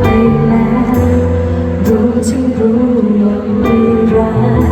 ไปแล้วรู้ที่รู้ว่าไม่รัก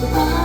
Bye.